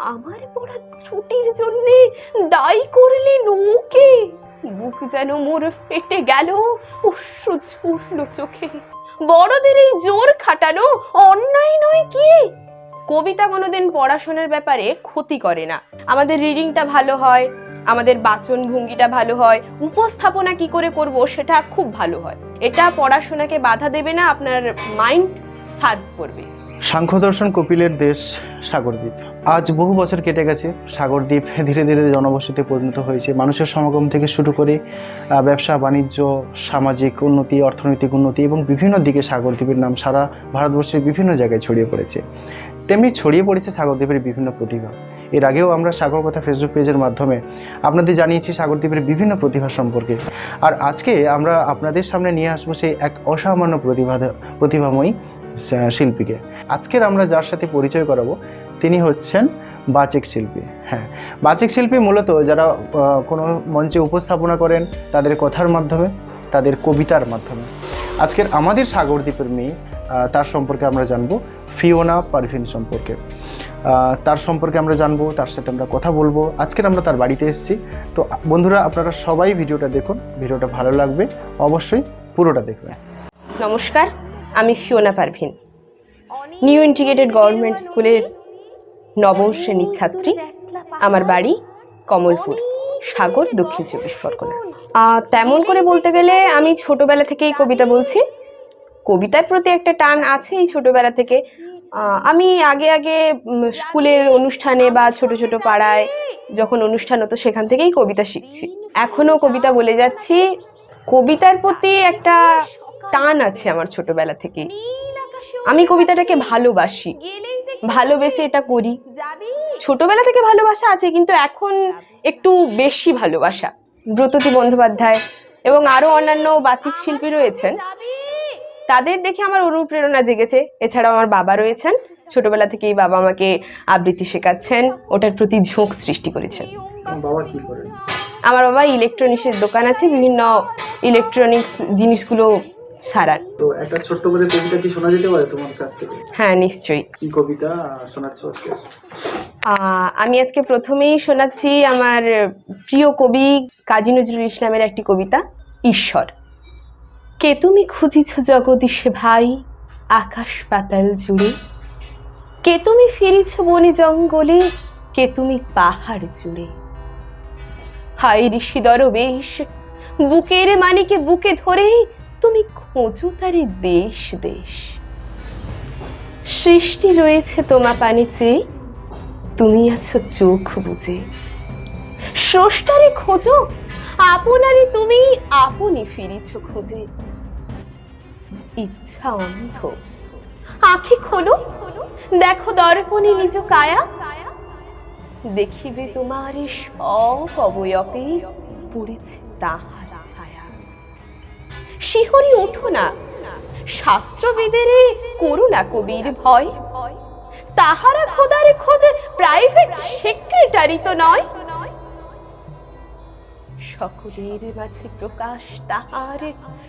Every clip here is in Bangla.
আমার পড়া ত্রুটির জন্য দায়ী করলেন ওকে বুক যেন মোর ফেটে গেল অশ্রু চোখে। বড়দের এই জোর খাটানো অন্যায় নয় কি? কবিতা কোনোদিন পড়াশোনার ব্যাপারে ক্ষতি করে না। আমাদের রিডিংটা ভালো হয়, আমাদের বাচন ভঙ্গিটা ভালো হয়, উপস্থাপনা কি করে করব সেটা খুব ভালো হয়। এটা পড়াশোনাকে বাধা দেবে না, আপনার মাইন্ড সার্ভ করবে। সাংখ্য দর্শন কপিলের দেশ সাগরদ্বীপ। আজ বহু বছর কেটে গেছে। সাগরদ্বীপ ধীরে ধীরে জনবসতিতে পরিণত হয়েছে। মানুষের সমাগম থেকে শুরু করে ব্যবসা, বাণিজ্য, সামাজিক উন্নতি, অর্থনৈতিক উন্নতি এবং বিভিন্ন দিকে সাগরদ্বীপের নাম সারা ভারতবর্ষের বিভিন্ন জায়গায় ছড়িয়ে পড়েছে। তেমনি ছড়িয়ে পড়েছে সাগরদ্বীপের বিভিন্ন প্রতিভা। এর আগেও আমরা সাগর কথা ফেসবুক পেজের মাধ্যমে আপনাদের জানিয়েছি সাগরদ্বীপের বিভিন্ন প্রতিভা সম্পর্কে। আর আজকে আমরা আপনাদের সামনে নিয়ে আসব সেই এক অসামান্য প্রতিভা প্রতিভাময়ী শিল্পীকে। আজকের আমরা যার সাথে পরিচয় করাবো তিনি হচ্ছেন বাচিক শিল্পী হ্যাঁ। বাচিক শিল্পী মূলত যারা কোনো মঞ্চে উপস্থাপনা করেন, তাদের কথার মাধ্যমে, তাদের কবিতার মাধ্যমে। আজকের আমাদের সাগরদ্বীপের মেয়ে তার সম্পর্কে আমরা জানব ফিওনা পারভিন সম্পর্কে। তার সম্পর্কে আমরা জানব, তার সাথে আমরা কথা বলব। আজকের আমরা তার বাড়িতে এসেছি। তো বন্ধুরা, আপনারা সবাই ভিডিওটা দেখুন। ভিডিওটা ভালো লাগবে, অবশ্যই পুরোটা দেখবেন। নমস্কার, আমি Fiona Parvin. New integrated government স্কুলের নবম শ্রেণির ছাত্রী, আমার বাড়ি কমলপুর, সাগর, দক্ষিণ চব্বিশ পরগনা। তেমন করে বলতে গেলে আমি ছোটবেলা থেকেই কবিতা বলছি। কবিতার প্রতি একটা টান আছে এই ছোটবেলা থেকে। আমি আগে আগে স্কুলের অনুষ্ঠানে বা ছোট ছোট পাড়ায় যখন অনুষ্ঠান হতো সেখান থেকেই কবিতা শিখছি। এখনও কবিতা বলে যাচ্ছি। কবিতার প্রতি একটা টান আছে আমার ছোটবেলা থেকে আমি কবিতাটাকে ভালোবাসি। ভালোবেসে এটা করি। ছোটবেলা থেকে ভালোবাসা আছে কিন্তু এখন একটু বেশি ভালোবাসা। ব্রততী বন্দ্যোপাধ্যায় এবং আরও অন্যান্য বাচিক শিল্পী রয়েছেন। তাদের দেখে আমার অনুপ্রেরণা জেগেছে। এছাড়াও আমার বাবা রয়েছেন। ছোটবেলা থেকেই বাবা আমাকে আবৃত্তি শেখাচ্ছেন। ওটার প্রতি ঝোঁক সৃষ্টি করেছেন। আমার বাবা ইলেকট্রনিক্সের দোকান আছে। বিভিন্ন ইলেকট্রনিক্স জিনিসগুলো সারান তো একটা ছোট্ট করে কবিতা কি শোনা যেতে পারে তোমার কাছ থেকে? হ্যাঁ নিশ্চয়ই। কি কবিতা শোনাচ্ছ আজকে? আমি আজকে প্রথমেই শোনাচ্ছি আমার প্রিয় কবি কাজী নজরুল ইসলামের একটি কবিতা ঈশ্বর। কে তুমি খুঁজিছ জগদীশে ভাই আকাশ পাতাল জুড়ে? কে তুমি ফিরিছ বনে জঙ্গলে কে তুমি পাহাড় জুড়ে? হাই ঋষি দরবেশ বুকের মানিকে বুকে ধরে তুমি খোঁজো তারে দেশ দেশ। সৃষ্টি রয়েছে তোমা পানি চেয়ে তুমি আছো চোখ বুঝে স্রষ্টারে খোঁজো আপনারে তুমি আপনি ফিরিছ খোঁজে। ইচ্ছা অন্ধ। আখি খোলো, দেখো দর্পণে নিজ কায়া। দেখিবে তোমার সব অবয়বে পড়েছে তাহার। শিহরি ওঠো না। শাস্ত্রবেদেরে করুণা কবির ভয়। তাহারা খোদারে খোদ প্রাইভেট সেক্রেটারি তো নয়। সকলের মাঝে প্রকাশ তাহার,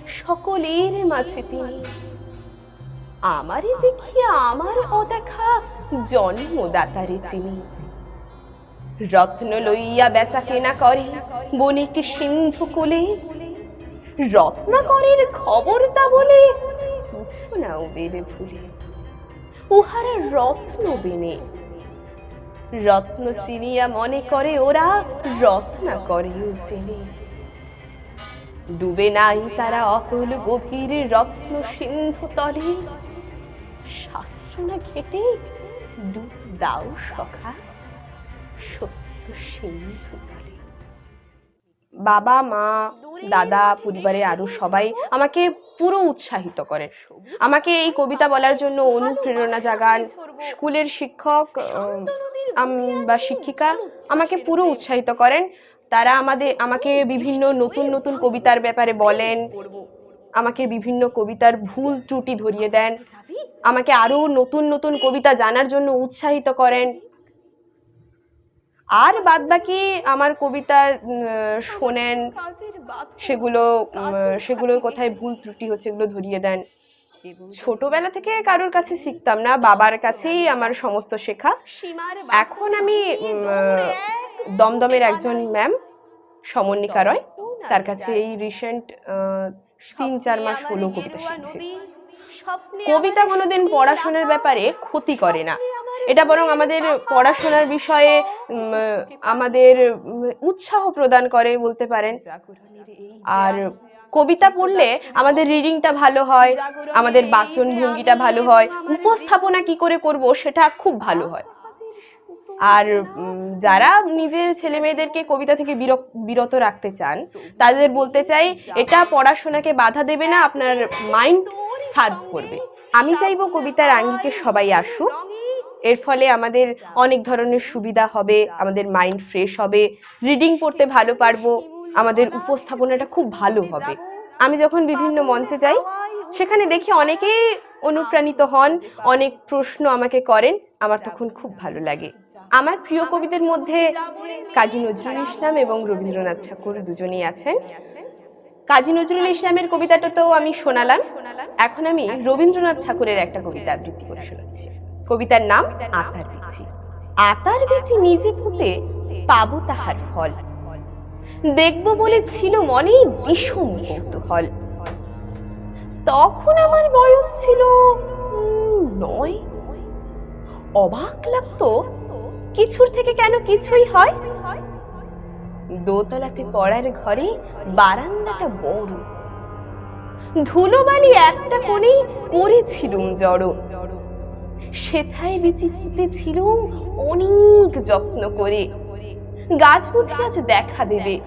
সকলের মাঝে তিনি। আমারে দেখিয়া আমার অদেখা জন্মদাতারে চিনি রত্ন লইয়া বেচা কেনা করে, বণিক সিন্ধু কোলে রত্নাকরের খবর তা বলে বুঝো না ওদের ভুলে। উহারা রত্ন বেনে। রত্ন চিনিয়া মনে করে ওরা রত্না করেও চেনে ডুবে নাই তারা অতল গভীর রত্ন সিন্ধু তলে। শাস্ত্র না ঘেটে ডুব দাও সখা সত্য সিন্ধু জলে। বাবা মা দাদা পরিবারের আরও সবাই আমাকে পুরো উৎসাহিত করে। আমাকে এই কবিতা বলার জন্য অনুপ্রেরণা জাগান স্কুলের শিক্ষক বা শিক্ষিকা আমাকে পুরো উৎসাহিত করেন। তারা আমাদের আমাকে বিভিন্ন নতুন নতুন কবিতার ব্যাপারে বলেন। আমাকে বিভিন্ন কবিতার ভুল ত্রুটি ধরিয়ে দেন। আমাকে আরও নতুন নতুন কবিতা জানার জন্য উৎসাহিত করেন। আর বাদ বাকি আমার কবিতা শোনেন সেগুলো উম, সেগুলোর কোথায় ভুল ত্রুটি হচ্ছে এগুলো ধরিয়ে দেন। ছোটবেলা থেকে কারোর কাছে শিখতাম না বাবার কাছেই আমার সমস্ত শেখা। এখন আমি দমদমের একজন ম্যাম সমন্বিকা রয় তার কাছে এই রিসেন্ট তিন চার মাস হলো কবিতা শিখছি। কবিতা কোনোদিন পড়াশোনার ব্যাপারে ক্ষতি করে না। এটা বরং আমাদের পড়াশোনার বিষয়ে আমাদের উৎসাহ প্রদান করে বলতে পারেন। আর কবিতা পড়লে আমাদের রিডিংটা ভালো হয়, আমাদের বাচন ভঙ্গিটা ভালো হয়, উপস্থাপনা কি করে করব সেটা খুব ভালো হয়। আর যারা নিজের ছেলে মেয়েদেরকে কবিতা থেকে বিরত রাখতে চান, তাদের বলতে চাই, এটা পড়াশোনাকে বাধা দেবে না, আপনার মাইন্ড সার্ভ করবে। আমি চাইব কবিতার আঙ্গিকে সবাই আসুক। এর ফলে আমাদের অনেক ধরনের সুবিধা হবে, আমাদের মাইন্ড ফ্রেশ হবে রিডিং পড়তে ভালো পারব, আমাদের উপস্থাপনাটা খুব ভালো হবে। আমি যখন বিভিন্ন মঞ্চে যাই, সেখানে দেখি অনেকেই অনুপ্রাণিত হন, অনেক প্রশ্ন আমাকে করেন, আমার তখন খুব ভালো লাগে। আমার প্রিয় কবিদের মধ্যে কাজী নজরুল ইসলাম এবং রবীন্দ্রনাথ ঠাকুর দুজনেই আছেন। কাজী নজরুল ইসলামের কবিতাটা তো আমি শোনালাম। এখন আমি রবীন্দ্রনাথ ঠাকুরের একটা কবিতা আবৃত্তি করে শোনাচ্ছি। কবিতার নাম আতার বিচি। আতার বিচি নিজে ফুটে পাবো তাহার ফল। দেখব বলে ছিল মনে বিষম কৌতূহল। তখন আমার বয়স ছিল নয়। অবাক লাগতো, কিছুর থেকে কেন কিছুই হয়? দোতলাতে পড়ার ঘরে বারান্দাটা বড়। ধুলোবালি একটা কোণেই করেছিলুম জড়ো। সেথায় বিচি ছিল অনেক যত্ন করে। গাছ বুঝি আজ দেখা দেবে,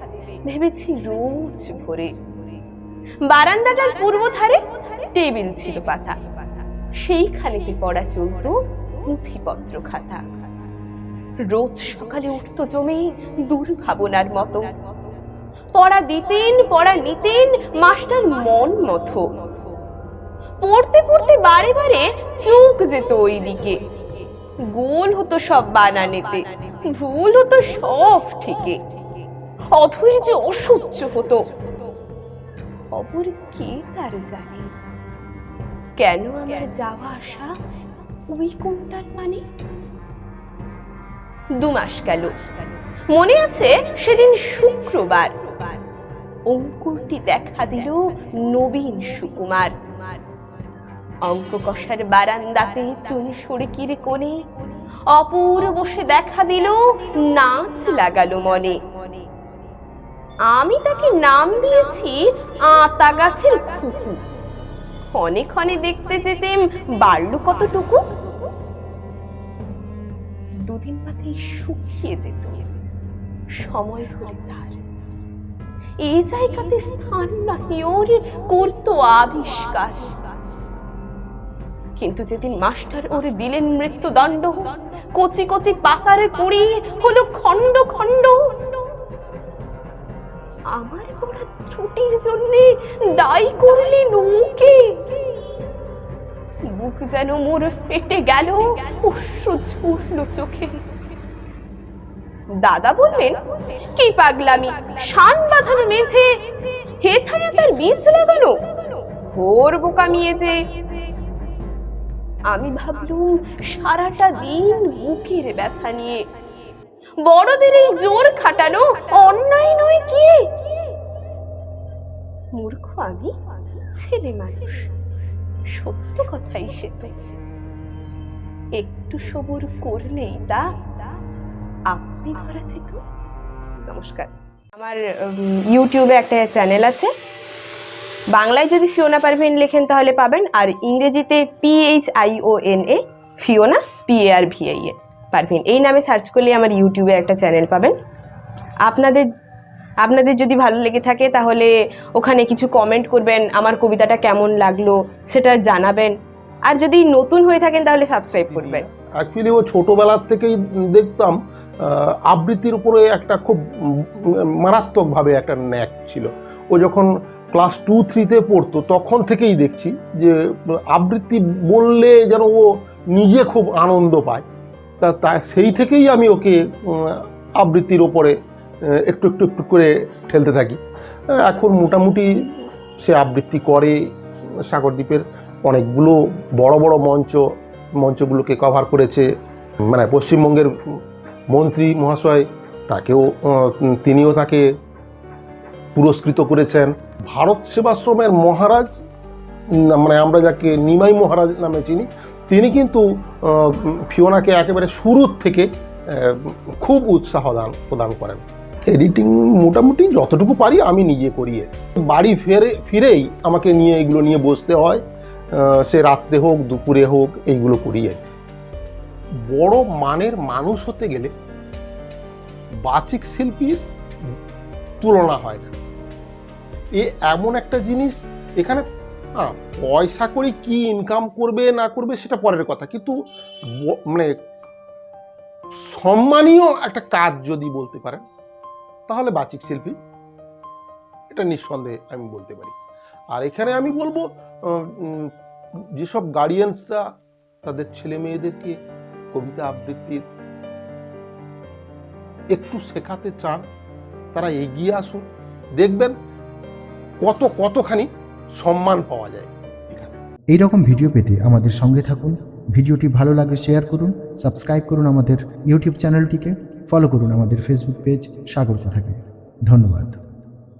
ভেবেছি রোজ ভোরে। বারান্দাটার পূর্ব ধারে টেবিল ছিল পাতা। সেইখানেতে পড়া চলতো? পুঁথিপত্র খাতা। রোজ সকালে উঠতো জমে দুর্ভাবনার মতো। পড়া দিতেন, পড়া নিতেন, মাস্টার মন মতো পড়তে পড়তে বারে বারে চোখ যেত ওই দিকে গোল হতো সব বানানেতে, ভুল হতো সব ঠিকে। অধৈর্য অসহ্য হতো। খবর কে তার জানে? কেন আমার যাওয়া আসা ওই কোনটার মানে? দু মাস গেল। মনে আছে সেদিন শুক্রবার। অঙ্কুরটি দেখা দিল নবীন সুকুমার। অঙ্ক কষার বারান্দাতে চুন সড়কির কোণে অপূর বসে দেখা দিল, নাচ লাগালো মনে। আমি তাকে নাম দিয়েছি আতা গাছের খুকু ক্ষণে ক্ষণে দেখতে যেতেম বাড়লো কতটুকু। দুদিন বাদেই শুকিয়ে যেত। সময় হলে তার। এই জায়গাতে স্থান নাহি ওর করতো আবিষ্কার। কিন্তু যেদিন মাস্টার ওরে দিলেন মৃত্যুদণ্ড, কচি কচি পাতারে কুড়ি হলো খণ্ড খণ্ড। আমার করা ত্রুটির জন্যে দায়ী করলেন ওকে বুক যেন মোর ফেটে গেল অশ্রু ঝুরল চোখে। দাদা বললেন, কি পাগলামি, শান বাঁধানো মেঝে, হেথায় তার বীজ লাগানো ভোর বোকামিয়ে যে। আমি ভাবলুম সারাটা দিন বুকের ব্যথা নিয়ে। বড়দের এই জোর খাটানো অন্যায় নয় কি? মূর্খ আমি, ছেলে মানুষ। সত্য কথাই সে তো। একটু সবুর করলেই তা। আপনি ধরা যেত নমস্কার। আমার ইউটিউবে একটা চ্যানেল আছে। বাংলায় যদি ফিওনা পারভিন লেখেন তাহলে পাবেন আর ইংরেজিতে P H I O N A Fiona P A R V I A Parvin. এই নামে সার্চ করলে আমার ইউটিউবে একটা চ্যানেল পাবেন। আপনাদের আপনাদের যদি ভালো লেগে থাকে তাহলে ওখানে কিছু কমেন্ট করবেন আমার কবিতাটা কেমন লাগল সেটা জানাবেন। আর যদি নতুন হয়ে থাকেন তাহলে সাবস্ক্রাইব করবেন। অ্যাকচুয়ালি ও ছোটোবেলার থেকেই দেখতাম আবৃত্তির উপরে একটা খুব মারাত্মকভাবে একটা ন্যাক ছিল। ও যখন ক্লাস টু থ্রিতে পড়তো, তখন থেকেই দেখছি যে, আবৃত্তি বললে যেন ও নিজে খুব আনন্দ পায়। তা তা, সেই থেকেই আমি ওকে আবৃত্তির ওপরে একটু একটু একটু করে ঠেলতে থাকি। এখন মোটামুটি সে আবৃত্তি করে, সাগরদ্বীপের অনেকগুলো বড় বড় মঞ্চ, মঞ্চগুলোকে কভার করেছে মানে পশ্চিমবঙ্গের মন্ত্রী মহাশয় তাকেও তিনিও তাকে পুরস্কৃত করেছেন। ভারত সেবাশ্রমের মহারাজ মানে আমরা যাকে নিমাই মহারাজ নামে চিনি, তিনি কিন্তু ফিওনাকে একেবারে শুরুর থেকে খুব উৎসাহ দান, প্রদান করেন। এডিটিং মোটামুটি যতটুকু পারি আমি নিজে করিয়ে। বাড়ি ফেরে, ফিরেই আমাকে নিয়ে এগুলো নিয়ে বসতে হয় সে রাত্রে হোক, দুপুরে হোক, এইগুলো করিয়ে। বড় মানের মানুষ হতে গেলে বাচিক শিল্পীর তুলনা হয় না। এ এমন একটা জিনিস, এখানে পয়সা করে কি ইনকাম করবে, না করবে সেটা পরের কথা। কিন্তু মানে সম্মানীয় একটা কাজ যদি বলতে পারেন, তাহলে বাচিক শিল্পী, এটা নিঃসন্দেহে আমি বলতে পারি। আর এখানে আমি বলব যেসব গার্ডিয়ানসরা তাদের ছেলে মেয়েদেরকে কবিতা আবৃত্তির একটু শেখাতে চান, তারা এগিয়ে আসুন, দেখবেন কত কতখানি সম্মান পাওয়া যায় এই রকম ভিডিও পেতে আমাদের সঙ্গে থাকুন। ভিডিওটি ভালো লাগলে শেয়ার করুন সাবস্ক্রাইব করুন আমাদের ইউটিউব চ্যানেলটিকে ফলো করুন আমাদের ফেসবুক পেজ সাগর কথাকে ধন্যবাদ।